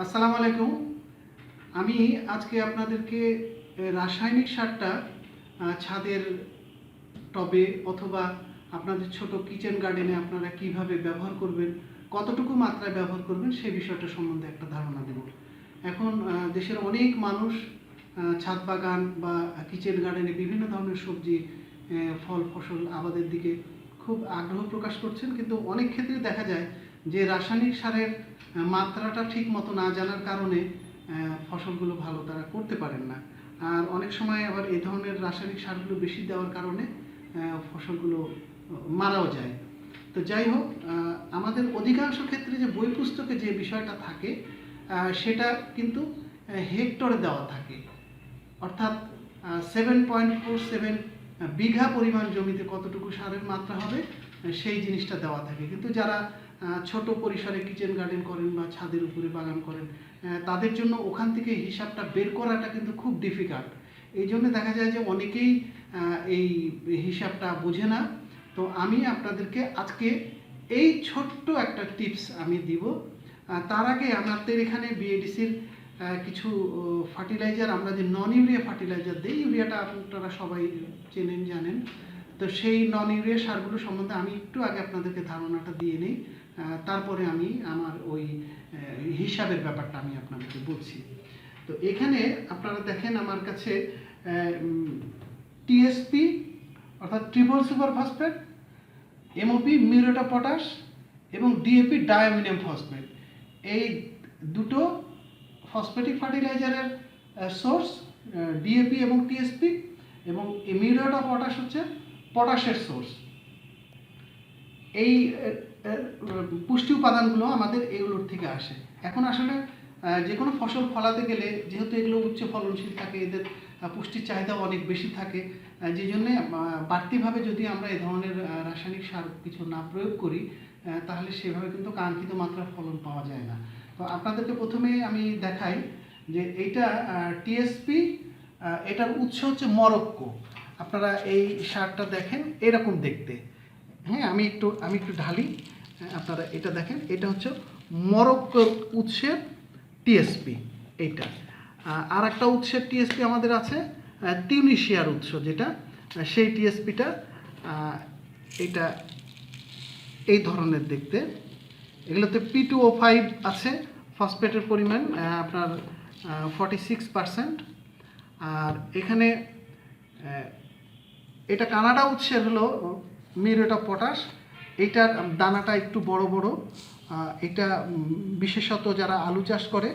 আসসালামু আলাইকুম। আমি আজকে আপনাদেরকে রাসায়নিক সারটা ছাদের টবে অথবা আপনাদের ছোট কিচেন গার্ডেনে আপনারা কীভাবে ব্যবহার করবেন, কতটুকু মাত্রায় ব্যবহার করবেন সেই বিষয়টা সম্বন্ধে একটা ধারণা দেব। এখন দেশের অনেক মানুষ ছাদ বাগান বা কিচেন গার্ডেনে বিভিন্ন ধরনের সবজি ফল, ফসল আবাদের দিকে খুব আগ্রহ প্রকাশ করছেন, কিন্তু অনেক ক্ষেত্রে দেখা যায় যে রাসায়নিক সারের মাত্রাটা ঠিক মতো না জানার কারণে ফসলগুলো ভালো তারা করতে পারেন না। আর অনেক সময় আবার এই ধরনের রাসায়নিক সারগুলো বেশি দেওয়ার কারণে ফসলগুলো মারাও যায়। তো যাই হোক আমাদের অধিকাংশ ক্ষেত্রে যে বই পুস্তকে যে বিষয়টা থাকে সেটা কিন্তু হেক্টরে দেওয়া থাকে। অর্থাৎ seven point four seven bigha পরিমাণ জমিতে কতটুকু সারের মাত্রা হবে সেই জিনিসটা দেওয়া থাকে। কিন্তু যারা ছোট পরিসরে কিচেন গার্ডেন করেন বা ছাদের উপরে বাগান করেন তাদের জন্য ওখান থেকে হিসাবটা বের করাটা কিন্তু খুব ডিফিকাল্ট এই জন্য দেখা যায় যে অনেকেই এই হিসাবটা বোঝে না। তো আমি আপনাদেরকে আজকে এই ছোট্ট একটা টিপস আমি দিব। তার আগে আমাদের এখানে বিএডিসির কিছু ফার্টিলাইজার আমরা যে নন ইউরিয়া ফার্টিলাইজার দিই ইউরিয়াটা আপনারা সবাই চেনেন, জানেন। তো সেই নন ইউরিয়া সারগুলো সম্বন্ধে আমি একটু আগে আপনাদেরকে ধারণাটা দিয়ে নিই। তারপরে আমি আমার ওই হিসাবের ব্যাপারটা আমি আপনাদেরকে বলছি। তো এখানে আপনারা দেখেন আমার কাছে টিএসপি অর্থাৎ triple super phosphate MOP muriate of potash এবং ডিএপি ডায়ামিনিয়াম ফসফেট এই দুটো ফসফেটিক ফার্টিলাইজারের সোর্স ডিএপি এবং টিএসপি এবং মিউরেটা পটাশ হচ্ছে পটাশের সোর্স এই পুষ্টি উপাদানগুলো আমাদের এগুলোর থেকে আসে। এখন আসলে যে কোনো ফসল ফলাতে গেলে যেহেতু এগুলো উচ্চ ফলনশীল থাকে, এদের পুষ্টির চাহিদা অনেক বেশি থাকে যে জন্যে বাড়তিভাবে যদি আমরা এ ধরনের রাসায়নিক সার কিছু না প্রয়োগ করি তাহলে সেভাবে কিন্তু কাঙ্ক্ষিত মাত্রার ফলন পাওয়া যায় না। তো আপনাদেরকে প্রথমে আমি দেখাই যে এইটা টিএসপি এটার উৎস হচ্ছে মরক্কো। আপনারা এই সারটা দেখেন, এরকম দেখতে। হ্যাঁ আমি একটু আমি একটু ঢালি। আপনারা এটা দেখেন এটা হচ্ছে মরক্কোর উৎসের টিএসপি এইটা। আর একটা উৎসের টিএসপি আমাদের আছে আহ, টিউনিশিয়ার উৎস যেটা সেই টিএসপিটা এটা এই ধরনের দেখতে। এগুলোতে পি টু ও ফাইভ আছে ফসফেটের পরিমাণ আপনার ফর্টি সিক্স পারসেন্ট আর এখানে এটা কানাডা উৎসের হলো মিউরেট অফ পটাশ। এইটার দানাটা একটু বড় বড় এটা বিশেষত যারা আলু চাষ করে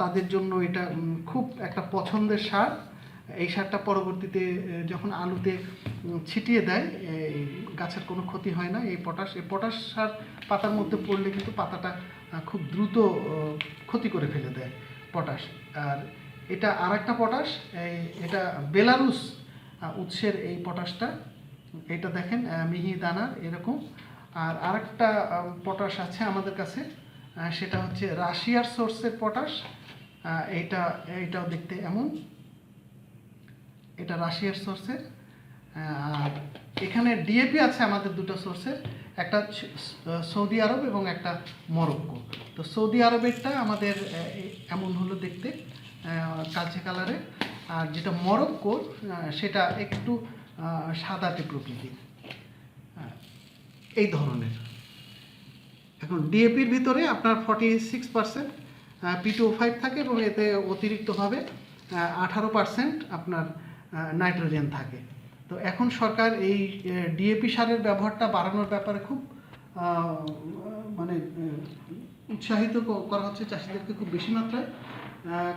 তাদের জন্য এটা খুব একটা পছন্দের সার। এই সারটা পরবর্তীতে যখন আলুতে ছিটিয়ে দেয় গাছের কোনো ক্ষতি হয় না। এই পটাশ এই পটাশ সার পাতার মধ্যে পড়লে কিন্তু পাতাটা খুব দ্রুত ক্ষতি করে ফেলে দেয় পটাশ। আর এটা আর একটা পটাশ এটা বেলারুস উৎসের এই পটাশটা। এটা দেখেন মিহি দানার এরকম। আর আরেকটা পটাশ আছে আমাদের কাছে সেটা হচ্ছে রাশিয়ার সোর্সের পটাশ এইটা, এইটাও দেখতে এমন। এটা রাশিয়ার সোর্সের আর এখানে ডিএপি আছে আমাদের দুটো সোর্সের একটা সৌদি আরব এবং একটা মরক্কো। তো সৌদি আরবেরটা আমাদের এমন হলো দেখতে কালচে কালারে আর যেটা মরক্কো সেটা একটু সাদাটে প্রকৃতির আহ, এই ধরনের। এখন ডিএপির ভিতরে আপনার forty six percent P two five থাকে এবং এতে অতিরিক্তভাবে আঠারো পার্সেন্ট আপনার নাইট্রোজেন থাকে। তো এখন সরকার এই ডিএপি সারের ব্যবহারটা বাড়ানোর ব্যাপারে খুব মানে উৎসাহিত করা হচ্ছে চাষিদেরকে খুব বেশি মাত্রায়।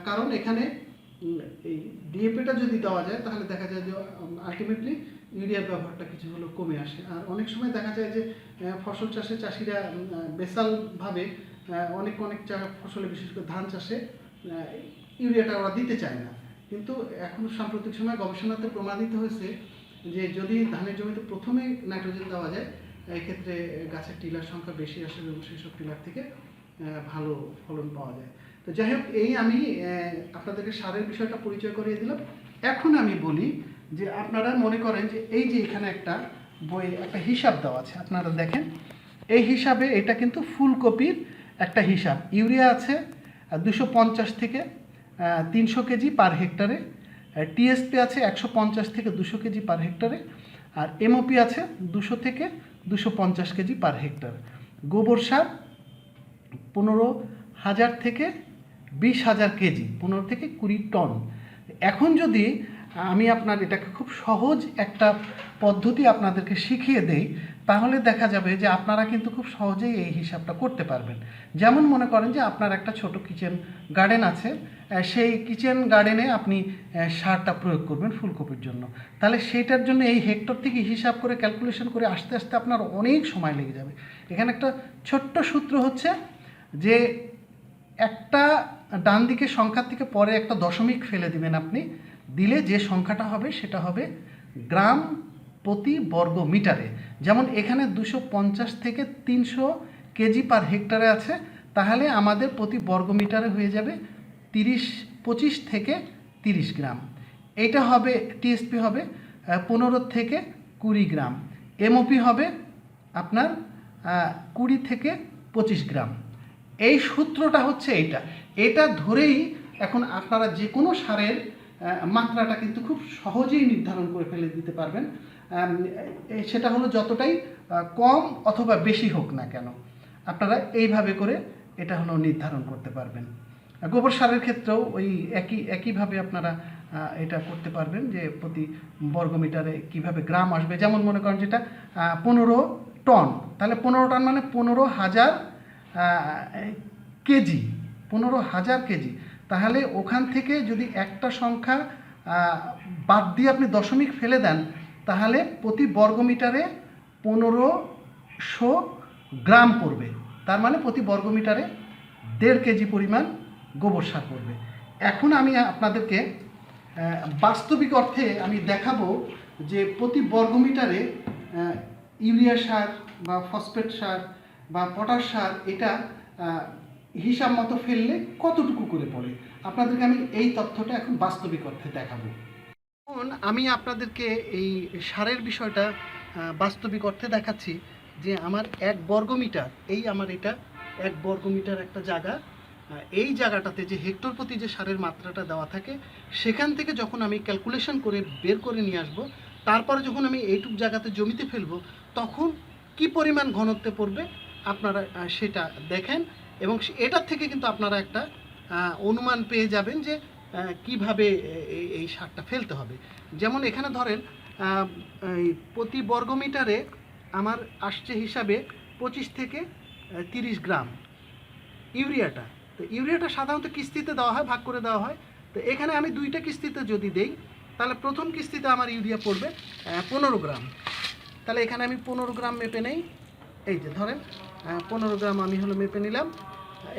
কারণ এখানে এই ডিএপিটা যদি দেওয়া যায়, তাহলে দেখা যায় যে আলটিমেটলি ইউরিয়ার ব্যবহারটা কিছু হলেও কমে আসে। আর অনেক সময় দেখা যায় যে ফসল চাষে চাষিরা বেসালভাবে অনেক অনেক চা- ফসলে বিশেষ করে ধান চাষে ইউরিয়াটা ওরা দিতে চায় না। কিন্তু এখন সাম্প্রতিক সময় গবেষণাতে প্রমাণিত হয়েছে যে, যদি ধানের জমিতে প্রথমে নাইট্রোজেন দেওয়া যায়, এক্ষেত্রে গাছের টিলার সংখ্যা বেশি আসে এবং সেই সব টিলার থেকে ভালো ফলন পাওয়া যায়। তো যাই হোক, এই আমি আপনাদেরকে সারের বিষয়টা পরিচয় করিয়ে দিলাম। এখন আমি বলি যে আপনারা মনে করেন যে এই যে এখানে একটা বই, একটা হিসাব দেওয়া আছে, আপনারা দেখেন। এই হিসাবে এটা কিন্তু ফুলকপির একটা হিসাব। ইউরিয়া আছে দুশো পঞ্চাশ থেকে তিনশো কেজি পার হেক্টরে। টিএসপি আছে একশো পঞ্চাশ থেকে দুশো কেজি পার হেক্টরে। আর এমওপি আছে দুশো থেকে দুশো পঞ্চাশ কেজি পার হেক্টর। গোবর সার পনেরো হাজার থেকে বিশ হাজার কেজি, পনেরো থেকে কুড়ি টন। এখন যদি আমি আপনার এটাকে খুব সহজ একটা পদ্ধতি আপনাদেরকে শিখিয়ে দেই, তাহলে দেখা যাবে যে আপনারা কিন্তু খুব সহজেই এই হিসাবটা করতে পারবেন। যেমন মনে করেন যে আপনার একটা ছোট কিচেন গার্ডেন আছে সেই কিচেন গার্ডেনে আপনি সারটা প্রয়োগ করবেন ফুলকপির জন্য। তাহলে সেইটার জন্য এই হেক্টর থেকে হিসাব করে ক্যালকুলেশন করে আসতে আসতে আপনার অনেক সময় লেগে যাবে। এখানে একটা ছোট্ট সূত্র হচ্ছে যে একটা ডান দিকে সংখ্যার থেকে পরে একটা দশমিক ফেলে দিবেন আপনি, দিলে যে সংখ্যাটা হবে সেটা হবে গ্রাম প্রতি বর্গ মিটারে। যেমন এখানে দুশো পঞ্চাশ থেকে তিনশো কেজি পার হেক্টরে আছে, তাহলে আমাদের প্রতি বর্গ মিটারে হয়ে যাবে তিরিশ, পঁচিশ থেকে তিরিশ গ্রাম। এটা হবে, টিএসপি হবে পনেরো থেকে কুড়ি গ্রাম। এমওপি হবে আপনার কুড়ি থেকে পঁচিশ গ্রাম। এই সূত্রটা হচ্ছে এইটা এটা ধরেই এখন আপনারা যে কোনো সারের মাত্রাটা কিন্তু খুব সহজেই নির্ধারণ করে ফেলে দিতে পারবেন। সেটা হলো যতটাই কম অথবা বেশি হোক না কেন, আপনারা এইভাবে করে এটা হলো নির্ধারণ করতে পারবেন। গোবর সারের ক্ষেত্রেও ওই একই, একইভাবে আপনারা এটা করতে পারবেন যে প্রতি বর্গমিটারে কীভাবে গ্রাম আসবে। যেমন মনে করেন যেটা পনেরো টন। তাহলে পনেরো টন মানে পনেরো হাজার কেজি, পনেরো হাজার কেজি। তাহলে ওখান থেকে যদি একটা সংখ্যা বাদ দিয়ে আপনি দশমিক ফেলে দেন, তাহলে প্রতি বর্গমিটারে পনেরোশো গ্রাম পড়বে। তার মানে প্রতি বর্গমিটারে দেড় কেজি পরিমাণ গোবর সার পড়বে। এখন আমি আপনাদেরকে বাস্তবিক অর্থে আমি দেখাবো যে প্রতি বর্গমিটারে ইউরিয়া সার বা ফসফেট সার বা পটাশ সার, এটা হিসাব মতো ফেললে কতটুকু করে পড়ে? আপনাদেরকে আমি এই তথ্যটা এখন বাস্তবিক অর্থে দেখাবো। এখন আমি আপনাদেরকে এই সারের বিষয়টা বাস্তবিক অর্থে দেখাচ্ছি যে আমার এক বর্গমিটার, এই আমার এটা এক বর্গমিটার একটা জায়গা এই জায়গাটাতে যে হেক্টর প্রতি যে সারের মাত্রাটা দেওয়া থাকে, সেখান থেকে যখন আমি ক্যালকুলেশন করে বের করে নিয়ে আসব, তারপরে যখন আমি এইটুক জায়গাতে জমিতে ফেলব, তখন কি পরিমাণ ঘনত্বে পড়বে আপনারা সেটা দেখেন এবং এটার থেকে কিন্তু আপনারা একটা অনুমান পেয়ে যাবেন যে কীভাবে এই সারটা ফেলতে হবে। যেমন এখানে ধরেন প্রতি বর্গমিটারে আমার আসছে হিসাবে পঁচিশ থেকে তিরিশ গ্রাম ইউরিয়াটা। তো ইউরিয়াটা সাধারণত কিস্তিতে দেওয়া হয়, ভাগ করে দেওয়া হয়। তো এখানে আমি দুইটা কিস্তিতে যদি দেই, তাহলে প্রথম কিস্তিতে আমার ইউরিয়া পড়বে পনেরো গ্রাম। তাহলে এখানে আমি পনেরো গ্রাম মেপে নেই। এই যে ধরেন পনেরো গ্রাম আমি হলো মেপে নিলাম।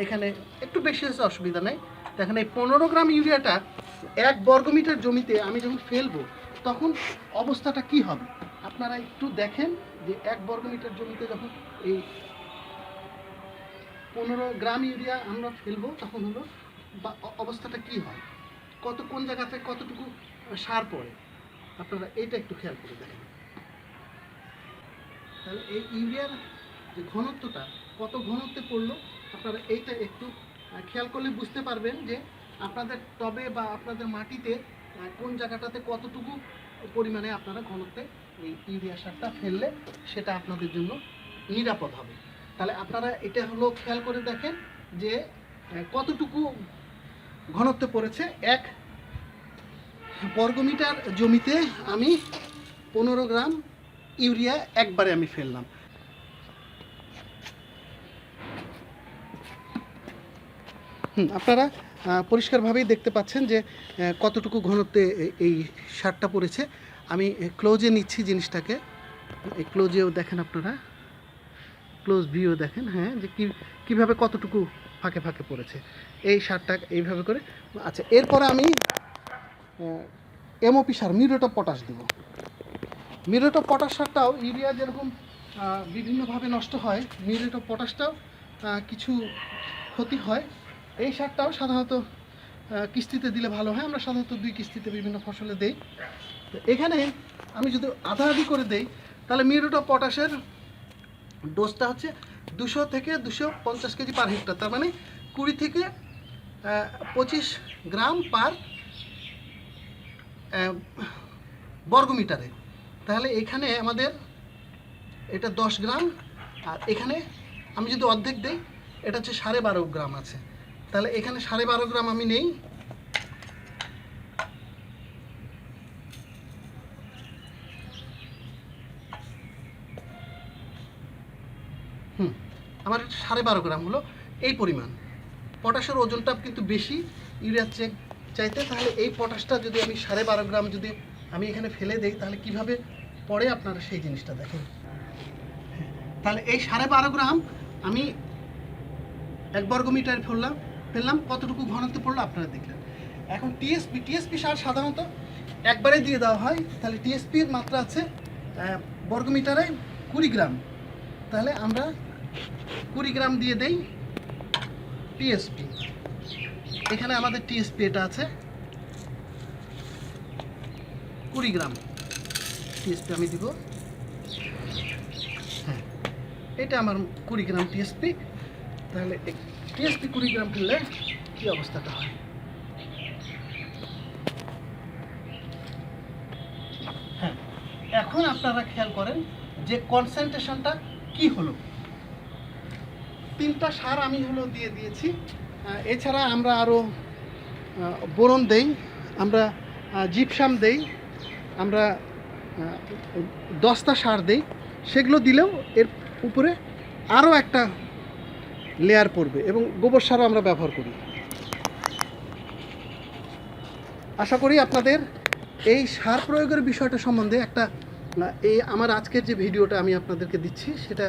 এখানে একটু বেশি হচ্ছে, অসুবিধা নেই। তো এখানে এই পনেরো গ্রাম ইউরিয়াটা এক বর্গমিটার জমিতে আমি যখন ফেলব, তখন অবস্থাটা কি হবে? আপনারা একটু দেখেন যে এক বর্গমিটার জমিতে যখন এই পনেরো গ্রাম ইউরিয়া আমরা ফেলব, তখন হলো বা অবস্থাটা কি হয়? কত, কোন জায়গাতে কতটুকু সার পড়ে? আপনারা এইটা একটু খেয়াল করে দেখেন। তাহলে এই ইউরিয়ার যে ঘনত্বটা, কত ঘনত্বে পড়ল, আপনারা এইটা একটু খেয়াল করলে বুঝতে পারবেন যে আপনাদের টবে বা আপনাদের মাটিতে কোন জায়গাটাতে কতটুকু পরিমাণে আপনারা ঘনত্বে এই ইউরিয়া সারটা ফেললে সেটা আপনাদের জন্য নিরাপদ হবে। তাহলে আপনারা এটা হলো খেয়াল করে দেখেন যে কতটুকু ঘনত্ব পড়েছে। এক বর্গমিটার জমিতে আমি পনেরো গ্রাম ইউরিয়া একবারে আমি ফেললাম। আপনারা পরিষ্কারভাবেই দেখতে পাচ্ছেন যে কতটুকু ঘনত্বে এই সারটা পড়েছে। আমি ক্লোজে নিচ্ছি জিনিসটাকে। এই ক্লোজেও দেখেন আপনারা। ক্লোজ ভিউ দেখেন হ্যাঁ যে কী, কীভাবে কতটুকু ফাঁকে ফাঁকে পড়েছে। এই সারটা এইভাবে করে আচ্ছা এরপরে আমি এমওপি সার মিউরেট অফ পটাশ দেবো। মিউরেট অফ পটাশ সারটাও ইউরিয়া যেরকম বিভিন্নভাবে নষ্ট হয় মিউরেট অফ পটাশটাও কিছু ক্ষতি হয়। এই সারটাও সাধারণত কিস্তিতে দিলে ভালো হয়। আমরা সাধারণত দুই কিস্তিতে বিভিন্ন ফসলে দেই। তো এখানে আমি যদি আধা আধি করে দেই, তাহলে মিউরেট অফ পটাশের ডোজটা হচ্ছে দুশো থেকে দুশো পঞ্চাশ কেজি পার হেক্টর। তার মানে কুড়ি থেকে পঁচিশ গ্রাম পার বর্গমিটারে। তাহলে এখানে আমাদের এটা দশ গ্রাম, আর এখানে আমি যদি অর্ধেক দেই, এটা হচ্ছে সাড়ে বারো গ্রাম আছে। তাহলে এখানে সাড়ে বারো গ্রাম আমি নেই। হুম, আমার সাড়ে বারো গ্রাম হলো এই পরিমাণ। পটাশের ওজনটা কিন্তু বেশি ইউরিয়ার চেক চাইতে, তাহলে এই পটাশটা যদি আমি সাড়ে বারো গ্রাম যদি আমি এখানে ফেলে দেই, তাহলে কীভাবে পরে আপনারা সেই জিনিসটা দেখেন। তাহলে এই সাড়ে বারো গ্রাম আমি এক বর্গ মিটার ফেললাম ফেললাম কতটুকু ঘনত্ব পড়ল আপনারা দেখলেন। এখন টিএসপি টিএসপি সার সাধারণত একবারে দিয়ে দেওয়া হয় তাহলে টিএসপির মাত্রা আছে আহ, বর্গ মিটারে কুড়ি গ্রাম। তাহলে আমরা কুড়ি গ্রাম দিয়ে দেই টিএসপি এখানে আমাদের টিএসপি এটা আছে। কুড়ি গ্রাম। টিএসপি আমি দিব। হ্যাঁ এটা আমার কুড়ি গ্রাম টিএসপি তাহলে টিএসপি কুড়ি গ্রাম কিনলে কী অবস্থাটা হয়? হ্যাঁ এখন আপনারা খেয়াল করেন যে কনসেন্ট্রেশনটা কি হলো। তিনটা সার আমি হলো দিয়ে দিয়েছি। এছাড়া আমরা আরও বোরন দেই, আমরা জিপসাম দেই, আমরা দস্তা সার দেই, সেগুলো দিলেও এর উপরে আরও একটা লেয়ার পড়বে এবং গোবর সারও আমরা ব্যবহার করি। আশা করি আপনাদের এই সার প্রয়োগের বিষয়টা সম্বন্ধে একটা এই আমার আজকের যে ভিডিওটা আমি আপনাদেরকে দিচ্ছি, সেটা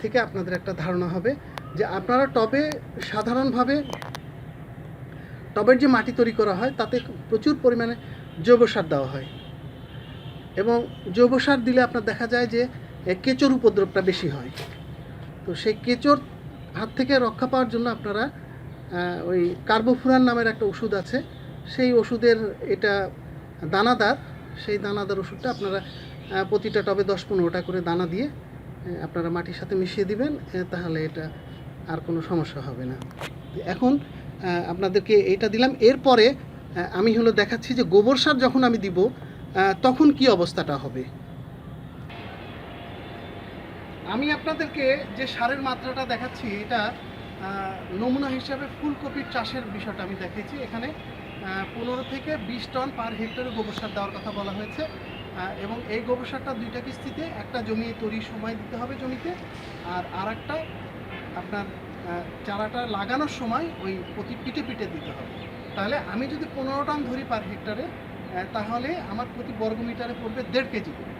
থেকে আপনাদের একটা ধারণা হবে যে আপনারা টবে সাধারণভাবে টবের যে মাটি তৈরি করা হয়, তাতে প্রচুর পরিমাণে জৈব সার দেওয়া হয়। এবং জৈব সার দিলে আপনার দেখা যায় যে কেঁচোর উপদ্রবটা বেশি হয়। তো সেই কেঁচোর হাত থেকে রক্ষা পাওয়ার জন্য আপনারা ওই কার্বোফুরান নামের একটা ওষুধ আছে। সেই ওষুধের এটা দানাদার, সেই দানাদার ওষুধটা আপনারা প্রতিটা টবে দশ পনেরোটা করে দানা দিয়ে আপনারা মাটির সাথে মিশিয়ে দিবেন তাহলে এটা আর কোনো সমস্যা হবে না। এখন আপনাদেরকে এইটা দিলাম। এরপরে আমি হলো দেখাচ্ছি যে গোবর সার যখন আমি দিব তখন কি অবস্থাটা হবে? আমি আপনাদেরকে যে সারের মাত্রাটা দেখাচ্ছি, এটা নমুনা হিসাবে ফুলকপির চাষের বিষয়টা আমি দেখেছি এখানে পনেরো থেকে বিশ টন পার হেক্টরে গোবর সার দেওয়ার কথা বলা হয়েছে। এবং এই গোবর সারটা দুইটা কিস্তিতে, একটা জমি তৈরির সময় দিতে হবে জমিতে, আর আর একটা আপনার চারাটা লাগানোর সময় ওই প্রতি পিঠে পিঠে দিতে হবে। তাহলে আমি যদি পনেরো টন ধরি পার হেক্টরে তাহলে আমার প্রতি বর্গ মিটারে পড়বে দেড় কেজি করে।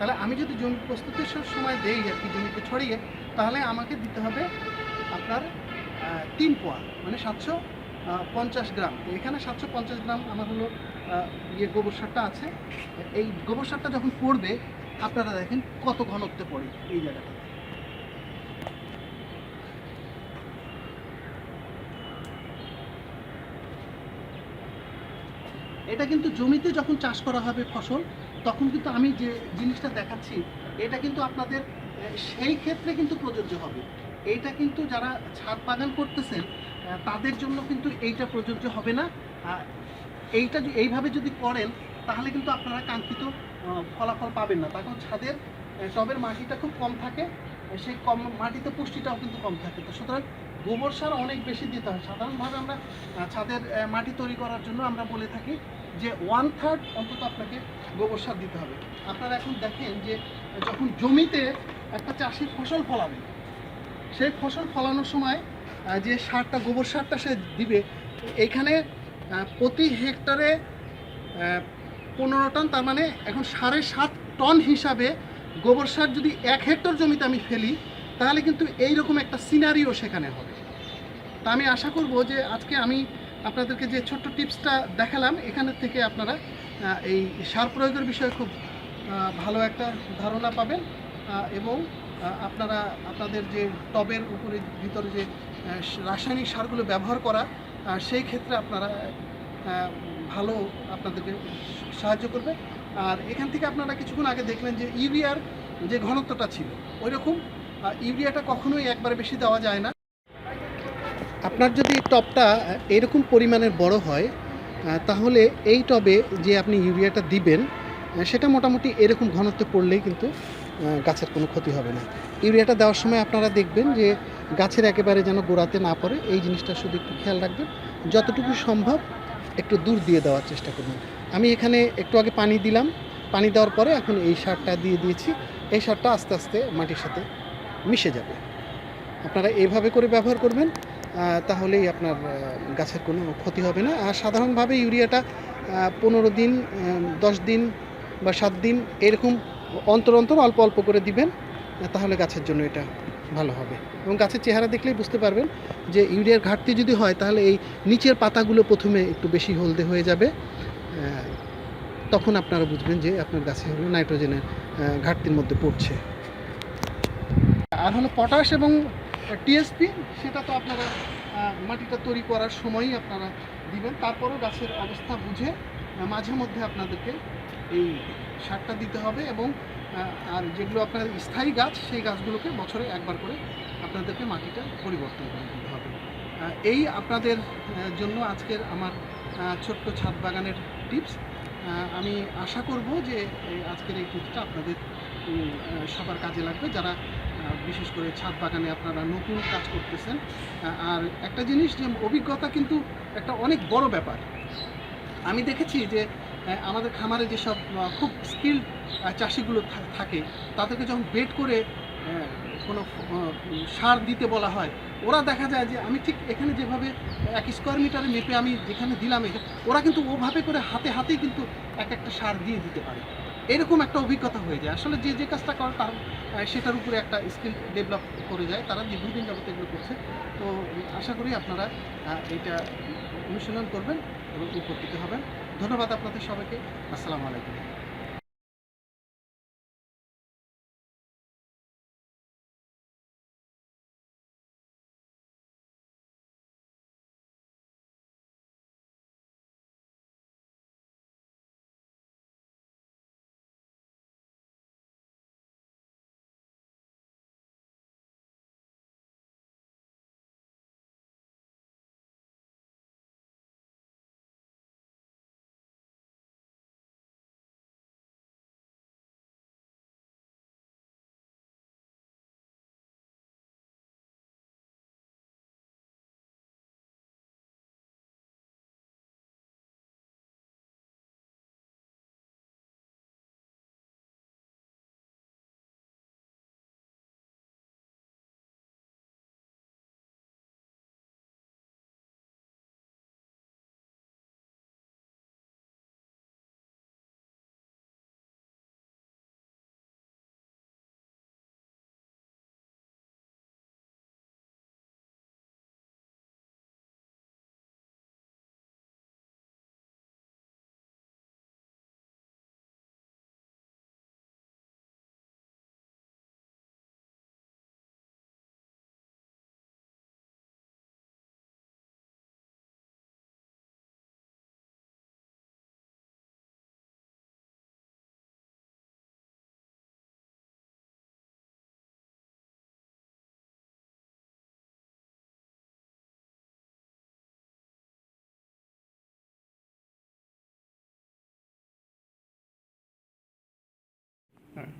তাহলে আমি যদি জমি প্রস্তুতির সব সময় দেই আর কি, জমিতে ছড়িয়ে, তাহলে আমাকে দিতে হবে আপনার তিন পোয়া মানে সাতশো পঞ্চাশ গ্রাম। তো এখানে সাতশো পঞ্চাশ গ্রাম আমার হলো ইয়ে গোবর সারটা আছে। এই গোবর সারটা যখন পড়বে, আপনারা দেখেন কত ঘনত্বে পড়ে এই জায়গাটা। এটা কিন্তু জমিতে যখন চাষ করা হবে ফসল, তখন কিন্তু আমি যে জিনিসটা দেখাচ্ছি, এটা কিন্তু আপনাদের সেই ক্ষেত্রে কিন্তু প্রযোজ্য হবে। এইটা কিন্তু যারা ছাদ বাগান করতেছেন তাদের জন্য কিন্তু এইটা প্রযোজ্য হবে না। এইটা এইভাবে যদি করেন, তাহলে কিন্তু আপনারা কাঙ্ক্ষিত ফলাফল পাবেন না। তখন ছাদের টবের মাটিটা খুব কম থাকে সেই কম মাটিতে পুষ্টিটাও কিন্তু কম থাকে। তো সুতরাং গোবর সার অনেক বেশি দিতে হয়। সাধারণভাবে আমরা ছাদের মাটি তৈরি করার জন্য আমরা বলে থাকি যে ওয়ান থার্ড অন্তত আপনাকে গোবর সার দিতে হবে। আপনারা এখন দেখেন যে যখন জমিতে একটা চাষি ফসল ফলাবে সেই ফসল ফলানোর সময় যে সারটা গোবর সারটা সে দিবে এইখানে আহ, প্রতি হেক্টরে পনেরো টন তার মানে এখন সাড়ে সাত টন হিসাবে গোবর সার যদি এক হেক্টর জমিতে আমি ফেলি তাহলে কিন্তু এইরকম একটা সিনারিও সেখানে হবে। তা আমি আশা করব যে আজকে আমি আপনাদেরকে যে ছোট্ট টিপসটা দেখালাম এখানের থেকে আপনারা এই সার প্রয়োগের বিষয়ে খুব ভালো একটা ধারণা পাবেন এবং আপনারা আপনাদের যে টবের উপরে ভিতরে যে রাসায়নিক সারগুলো ব্যবহার করা সেই ক্ষেত্রে আপনারা ভালো আপনাদেরকে সাহায্য করবে। আর এখান থেকে আপনারা কিছুক্ষণ আগে দেখলেন যে ইউরিয়ার যে ঘনত্বটা ছিল ওই রকম ইউরিয়াটা কখনোই একবারে বেশি দেওয়া যায় না। আপনার যদি টবটা এরকম পরিমাণের বড় হয় তাহলে এই টবে যে আপনি ইউরিয়াটা দিবেন সেটা মোটামুটি এরকম ঘনত্বে পড়লেই কিন্তু গাছের কোনো ক্ষতি হবে না। ইউরিয়াটা দেওয়ার সময় আপনারা দেখবেন যে গাছের একেবারে যেন গোড়াতে না পড়ে, এই জিনিসটা শুধু একটু খেয়াল রাখবেন। যতটুকু সম্ভব একটু দূর দিয়ে দেওয়ার চেষ্টা করবেন আমি এখানে একটু আগে পানি দিলাম। পানি দেওয়ার পরে এখন এই সারটা দিয়ে দিয়েছি। এই সারটা আস্তে আস্তে মাটির সাথে মিশে যাবে। আপনারা এইভাবে করে ব্যবহার করবেন তাহলেই আপনার গাছের কোনো ক্ষতি হবে না। আর সাধারণভাবে ইউরিয়াটা পনেরো দিন দশ দিন বা সাত দিন এরকম অন্তর অন্তর অল্প অল্প করে দিবেন, তাহলে গাছের জন্য এটা ভালো হবে। এবং গাছের চেহারা দেখলেই বুঝতে পারবেন যে ইউরিয়ার ঘাটতি যদি হয়, তাহলে এই নিচের পাতাগুলো প্রথমে একটু বেশি হলদে হয়ে যাবে তখন আপনারা বুঝবেন যে আপনার গাছে হলো নাইট্রোজেনের ঘাটতির মধ্যে পড়ছে। আর হলো পটাশ এবং টিএসপি সেটা তো আপনারা মাটিটা তৈরি করার সময়ই আপনারা দিবেন। তারপরেও গাছের অবস্থা বুঝে মাঝে মধ্যে আপনাদেরকে এই সারটা দিতে হবে এবং আর যেগুলো আপনার স্থায়ী গাছ, সেই গাছগুলোকে বছরে একবার করে আপনাদেরকে মাটিটা পরিবর্তন করে দিতে হবে। এই আপনাদের জন্য আজকের আমার ছোট্ট ছাদ বাগানের টিপস। আমি আশা করব যে আজকের এই টিপসটা আপনাদের সবার কাজে লাগবে। যারা বিশেষ করে ছাদ বাগানে আপনারা নতুন কাজ করতেছেন। আর একটা জিনিস যে অভিজ্ঞতা কিন্তু একটা অনেক বড় ব্যাপার। আমি দেখেছি যে আমাদের খামারে যেসব খুব স্কিল্ড চাষিগুলো থাকে, তাদেরকে যখন বেড করে কোনো সার দিতে বলা হয়, ওরা দেখা যায় যে, আমি ঠিক এখানে যেভাবে এক স্কোয়ার মিটারে মেপে আমি যেখানে দিলাম ওরা কিন্তু ওভাবে করে হাতে, হাতেই কিন্তু এক একটা সার দিয়ে দিতে পারে। এরকম একটা অভিজ্ঞতা হয়ে যায়। আসলে যে যে কাজটা করে, তার সেটার উপরে একটা স্কিল ডেভেলপ করে যায়। তারা দীর্ঘদিন যাবত এগুলো করছে। তো আশা করি আপনারা এটা অনুশীলন করবেন এবং উপকৃত হবেন। ধন্যবাদ আপনাদের সবাইকে। আসসালামু আলাইকুম। All right.